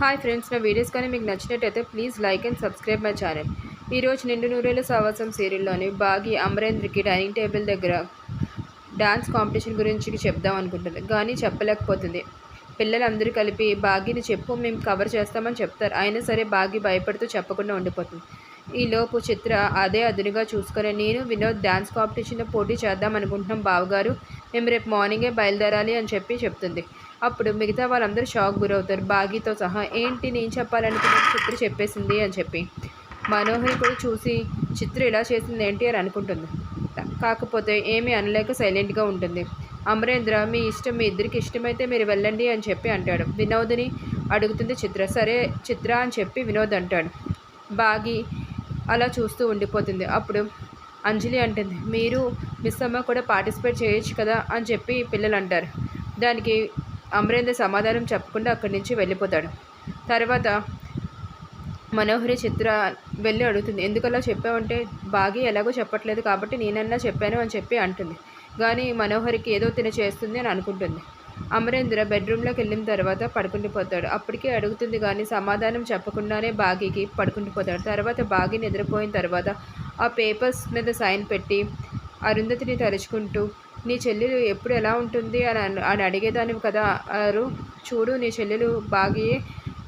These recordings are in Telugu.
హాయ్ ఫ్రెండ్స్ నా వీడియోస్ కానీ మీకు నచ్చినట్టయితే please like and subscribe my channel. ఈరోజు నిండు నూరేళ్ళ సావాసం సీరియల్లోని బాగి అమరేంద్రకి డైనింగ్ టేబుల్ దగ్గర డాన్స్ కాంపిటీషన్ గురించి చెప్దాం అనుకుంటుంది. కానీ చెప్పలేకపోతుంది. పిల్లలందరూ కలిపి బాగిని చెప్పు మేము కవర్ చేస్తామని చెప్తారు. అయినా సరే బాగి భయపడుతూ చెప్పకుండా ఉండిపోతుంది. ఈలోపు చిత్ర అదే అదునుగా చూసుకొని నేను వినోద్ డ్యాన్స్ కాంపిటీషన్లో పోటీ చేద్దాం అనుకుంటున్నాం బావగారు. మేము రేపు మార్నింగే బయలుదేరాలి అని చెప్పి చెప్తుంది. అప్పుడు మిగతా వాళ్ళందరూ షాక్ గురవుతారు. బాగీతో సహా ఏంటి నేను చెప్పాలనుకున్న చిత్ర చెప్పేసింది? అని చెప్పి. మనోహరి కూడా చూసి చిత్ర ఇలా చేసింది ఏంటి? అని అనుకుంటుంది. కాకపోతే ఏమీ అనలేక సైలెంట్గా ఉంటుంది. అమరేంద్ర మీ ఇష్టం మీ ఇద్దరికి ఇష్టమైతే మీరు వెళ్ళండి అని చెప్పి అంటాడు. వినోద్ని అడుగుతుంది చిత్ర. సరే చిత్ర అని చెప్పి వినోద్ అంటాడు. బాగి అలా చూస్తూ ఉండిపోతుంది. అప్పుడు అంజలి అంటుంది మీరు మిస్ అమ్మ కూడా పార్టిసిపేట్ చేయొచ్చు కదా అని చెప్పి పిల్లలు అంటారు. దానికి అమరేంద్ర సమాధానం చెప్పకుండా అక్కడి నుంచి వెళ్ళిపోతాడు. తర్వాత మనోహరి చిత్ర వెళ్ళి అడుగుతుంది ఎందుకలా చెప్పావంటే బాగి ఎలాగో చెప్పట్లేదు కాబట్టి నేనన్నా చెప్పాను అని చెప్పి అంటుంది. కానీ మనోహరికి ఏదో తిన చేస్తుంది అని అనుకుంటుంది. అమరేంద్ర బెడ్రూమ్లోకి వెళ్ళిన తర్వాత పడుకుండిపోతాడు అప్పటికే అడుగుతుంది కానీ సమాధానం చెప్పకుండానే బాగీకి పడుకుండిపోతాడు తర్వాత బాగి నిద్రపోయిన తర్వాత ఆ పేపర్స్ మీద సైన్ పెట్టి అరుంధతిని తలుచుకుంటూ నీ చెల్లెలు ఎప్పుడు ఎలా ఉంటుంది? అని అని అడిగేదానివి కదా అరు. చూడు నీ చెల్లెలు బాగి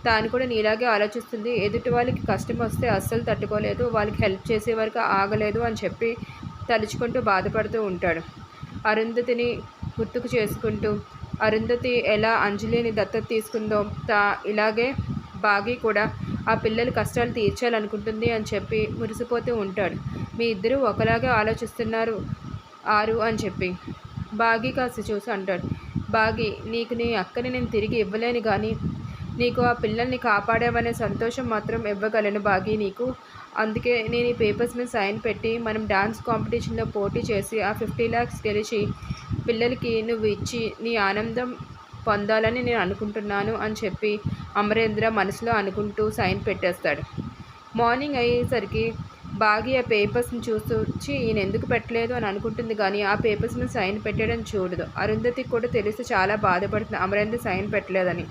తాను కూడా నీలాగే ఆలోచిస్తుంది. ఎదుటి వాళ్ళకి కష్టం వస్తే అస్సలు తట్టుకోలేదు. వాళ్ళకి హెల్ప్ చేసే వరకు ఆగలేదు అని చెప్పి తలుచుకుంటూ బాధపడుతూ ఉంటాడు. అరుంధతిని గుర్తుకు చేసుకుంటూ అరుంధతి ఎలా అంజలిని దత్తత తీసుకుందో తా ఇలాగే బాగి కూడా. ఆ పిల్లల కష్టాలు తీర్చాలనుకుంటుంది అని చెప్పి మురిసిపోతూ ఉంటాడు. మీ ఇద్దరూ ఒకలాగే ఆలోచిస్తున్నారు ఆరు అని చెప్పి బాగి కాస్త చూసి అంటాడు. బాగి నీకు నీ అక్కని నేను తిరిగి ఇవ్వలేను కానీ నీకు ఆ పిల్లల్ని కాపాడామనే సంతోషం మాత్రం ఇవ్వగలను బాగి నీకు. అందుకే నేను ఈ పేపర్స్ మీద సైన్ పెట్టి మనం డాన్స్ కాంపిటీషన్లో పోటీ చేసి ఆ ఫిఫ్టీ ల్యాక్స్ గెలిచి పిల్లలకి నువ్వు ఇచ్చి నీ ఆనందం పొందాలని నేను అనుకుంటున్నాను అని చెప్పి అమరేంద్ర మనసులో అనుకుంటూ సైన్ పెట్టేస్తాడు. మార్నింగ్ అయ్యేసరికి భాగ్య ఆ పేపర్స్ని చూస్తూ వచ్చి ఈయన ఎందుకు పెట్టలేదు? అని అనుకుంటుంది కానీ ఆ పేపర్స్ని సైన్ పెట్టడం చూడదు. అరుంధతికి కూడా తెలిసి చాలా బాధపడుతుంది అమరేంద్ర సైన్ పెట్టలేదని.